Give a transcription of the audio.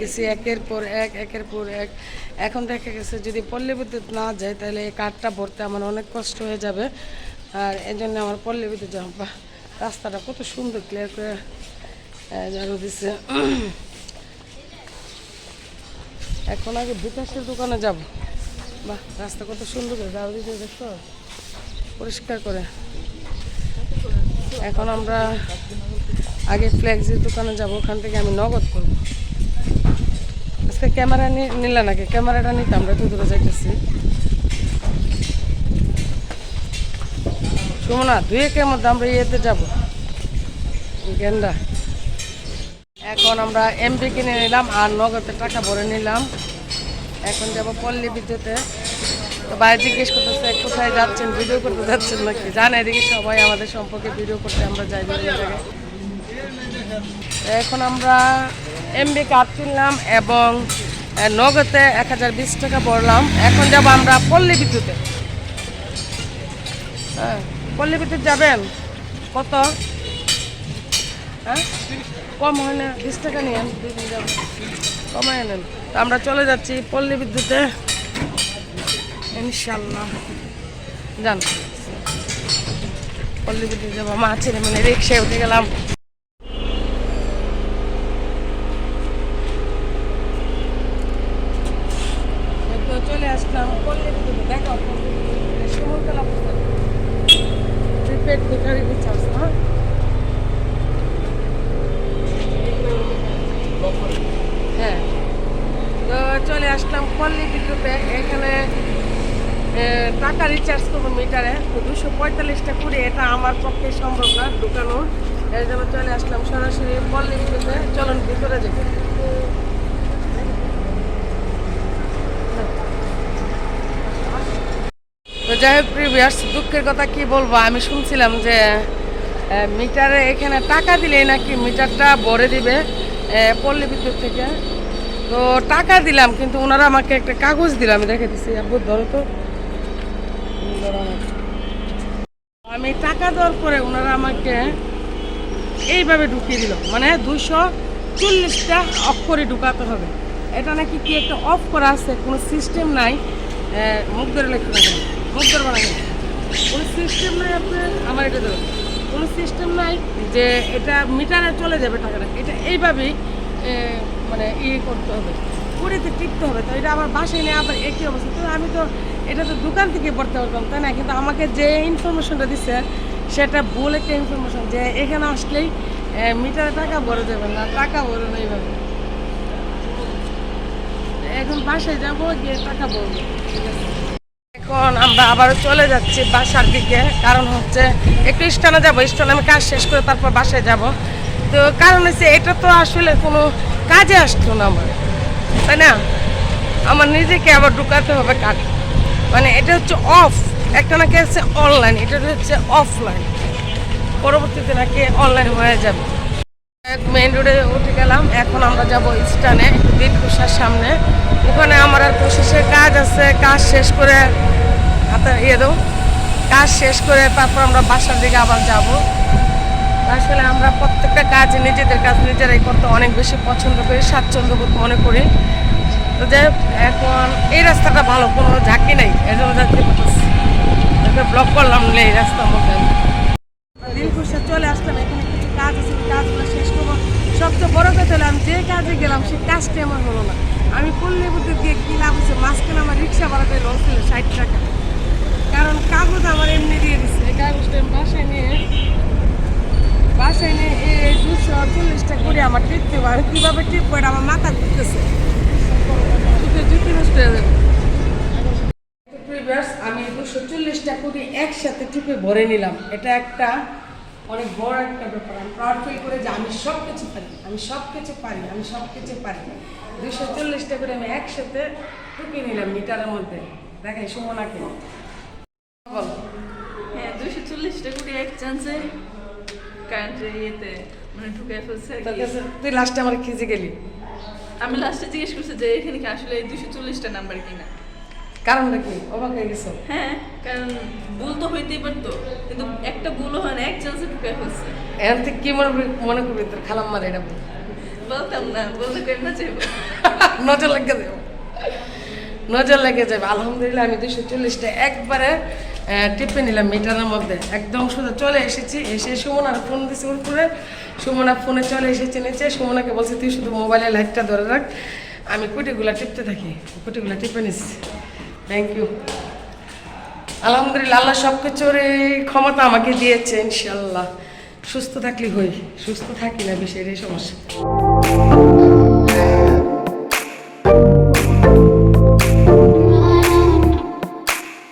গেছি একের পর এক একের পর এক। এখন দেখা গেছে যদি পল্লী বিদ্যুৎ না যায় তাহলে এই কাঠটা ভরতে আমার অনেক কষ্ট হয়ে যাবে। আর এই জন্য আমার পল্লী বিদ্যুৎ বাহ, রাস্তাটা কত সুন্দর ক্লিয়ার করে ঝাড়ু দিচ্ছে এখন আগে বিকাশের দোকানে যাব। বাহ রাস্তা কত সুন্দর করে ঝাড়ু দিতে দেখো পরিষ্কার করে। এখন আমরা আগে ফ্লেক্সির দোকানে যাব ওখান থেকে আমি নগদ করব। আজকে ক্যামেরা নিলে নাকি? ক্যামেরাটা নিতে আমরা তো দূরে যাইতেছি। সুমনা একের মধ্যে আমরা ইয়েতে যাব। গেন্দা এখন আমরা এমপি কিনে নিলাম আর নগদে টাকা ভরে নিলাম। এখন যাব পল্লী বিদ্যুতে। তো বাইরে জিজ্ঞেস করতেছে, কোথায় যাচ্ছেন? ভিডিও করতে যাচ্ছেন নাকি? জানে, এদিকে সবাই আমাদের সম্পর্কে ভিডিও করতে আমরা যাই বিভিন্ন জায়গায়। এখন আমরা এমবি কাপ কিনলাম এবং নগদে এক হাজার বিশ টাকা পড়লাম এখন যাব আমরা পল্লী বিদ্যুতে হ্যাঁ পল্লী বিদ্যুৎ যাবেন? কত? হ্যাঁ? কম হয় না, বিশ টাকা যাব কমায় নেন তো আমরা চলে যাচ্ছি পল্লী বিদ্যুতে ইনশাল্লাহ। যান। পল্লী বিদ্যুৎ যাব। মা ছেলে মানে রিক্সায় উঠে গেলাম এই তো চলে আসলাম পল্লী বিদ্যুতে দেখো সমতলা প্রিপেড মিটারি রিচার্জ না হ্যাঁ তো চলে আসলাম বিদ্যুতে এখানে টাকা রিচার্জ করব মিটারে দুশো পঁয়তাল্লিশটা কুড়ি, এটা আমার পক্ষে সম্ভব না ঢুকানো। এই জন্য চলে আসলাম সরাসরি পল্লী বিদ্যুতে চলুন, ভিতরে যাই। তো যাই হোক প্রিভিয়াস দুঃখের কথা কি বলব? আমি শুনছিলাম যে মিটারে এখানে টাকা দিলেই নাকি মিটারটা ভরে দিবে পল্লী বিদ্যুৎ থেকে। তো টাকা দিলাম, কিন্তু ওনারা আমাকে একটা কাগজ দিলাম দেখে দিচ্ছি আব্বু, ধরো তো। আমি টাকা দেওয়ার পরে ওনারা আমাকে এইভাবে ঢুকিয়ে দিল মানে দুইশো চল্লিশটা অক্ষরে ঢুকাতে হবে। এটা নাকি কি একটা অফ করা আছে? কোনো সিস্টেম নাই। মুখ ধরে লেখা মুখ ধরে বানাই কোনো সিস্টেম নাই আপনার আমার এটা ধরুন। কোনো সিস্টেম নাই যে এটা মিটারে চলে যাবে টাকাটা। এটা এইভাবেই মানে ইয়ে করতে হবে। কুড়িতে টিপতে হবে, তো এটা আমার বাসায় নিয়ে আবার একই অবস্থা। তো আমি তো এটা তো দোকান থেকে পড়তে পারতাম, তাই না? কিন্তু আমাকে যে ইনফরমেশনটা দিচ্ছে সেটা ভুল একটা ইনফরমেশন যে এখানে আসলেই মিটারে টাকা ভরে যাবে না, টাকা ভরে না এইভাবে। এখন বাসায় যাব, গিয়ে টাকা ভরবো এখন আমরা আবারও চলে যাচ্ছি বাসার দিকে, কারণ হচ্ছে একটু স্টানে যাব স্টানে আমি কাজ শেষ করে তারপর বাসায় যাব। তো কারণ হচ্ছে এটা তো আসলে কোনো কাজে আসতো না আমার। তাই না? আমার নিজেকে আবার ঢুকাতে হবে কাজ মানে এটা হচ্ছে অফ। একটা নাকি হচ্ছে অনলাইন, এটা হচ্ছে অফলাইন। পরবর্তীতে নাকি অনলাইন হয়ে যাবে। মেইন রোডে উঠে গেলাম, এখন আমরা যাব স্টানে দিলকুশার সামনে। ওখানে আমার আর প্রসেসের কাজ আছে, কাজ শেষ করে হাতে ইয়ে দেবো কাজ শেষ করে তারপর আমরা বাসার দিকে আবার যাব। আসলে আমরা প্রত্যেকটা কাজ নিজেদের কাজ নিজেরাই করতে অনেক বেশি পছন্দ করি স্বাচ্ছন্দ্য বোধ মনে করি। তো হোক, এখন এই রাস্তাটা ভালো কোনো ঝাঁকি নেই এই জন্য যাচ্ছি ব্লক করলাম এই রাস্তার মধ্যে। চলে আসলাম কিছু কাজ আছে কাজগুলো শেষ সবচেয়ে বড় আমি যে কাজে গেলাম সেই আমার হলো না। আমি মাঝখানে আমার রিক্সা ভাড়াতে কারণ কাগজ আমার এমনি দিয়ে দিচ্ছে কাগজটা বাসায় নিয়ে বাসায় নিয়ে এই দুশো চল্লিশটা করে আমার টিপতে পারে। কীভাবে টিপবো এটা আমার মাথা ঘুরতেছে। আমি দুশো চল্লিশটা কোটি একসাথে টিপে ভরে নিলাম। এটা একটা অনেক বড় একটা ব্যাপার। আমি প্রাউড করে যে আমি সব কিছু পারি। আমি সব কিছু পারি, আমি সব কিছু পারি। দুশো চল্লিশটা করে আমি একসাথে টুকে নিলাম মিটারের মধ্যে। দেখাই সুমনাকে। বল। হ্যাঁ দুইশো চল্লিশটা কোটি এক চান্সে কারেন্টের ইয়েতে মানে আর তুই লাস্টে আমার খিজে গেলি? আমি লাস্টে জিজ্ঞেস করছি যে এখানে কি আসলে দুইশো চল্লিশটা নাম্বার কিনা? কারণটা কি? অবাক হয়ে গেছো? হ্যাঁ কারণ ভুল তো হইতেই পারতো কিন্তু একটা ভুলও হয় না এক চান্সে ঢুকে এখন থেকে কি মনে মনে করবি? তোর খালাম্মার এটা বলতাম না বলতে কই না নজর লেগে যাবে নজর লেগে যাবে আলহামদুলিল্লাহ আমি দুশো চল্লিশটা একবারে টিপে নিলাম মিটারের মধ্যে। একদম শুধু চলে এসেছি এসে সুমনার ফোন দিছি উপরে। সুমনা ফোনে চলে এসেছে নিচে। সুমনাকে বলছে, তুই শুধু মোবাইলে লাইটটা ধরে রাখ। আমি কুটিগুলা টিপতে থাকি। কুটিগুলা টিপে নিস। থ্যাংক ইউ আলহামদুলিল্লাহ, আল্লাহ সব কিছুর এই ক্ষমতা আমাকে দিয়েছে ইনশাল্লাহ সুস্থ থাকলে হই, সুস্থ থাকি না বিষয়ের এই সমস্যা।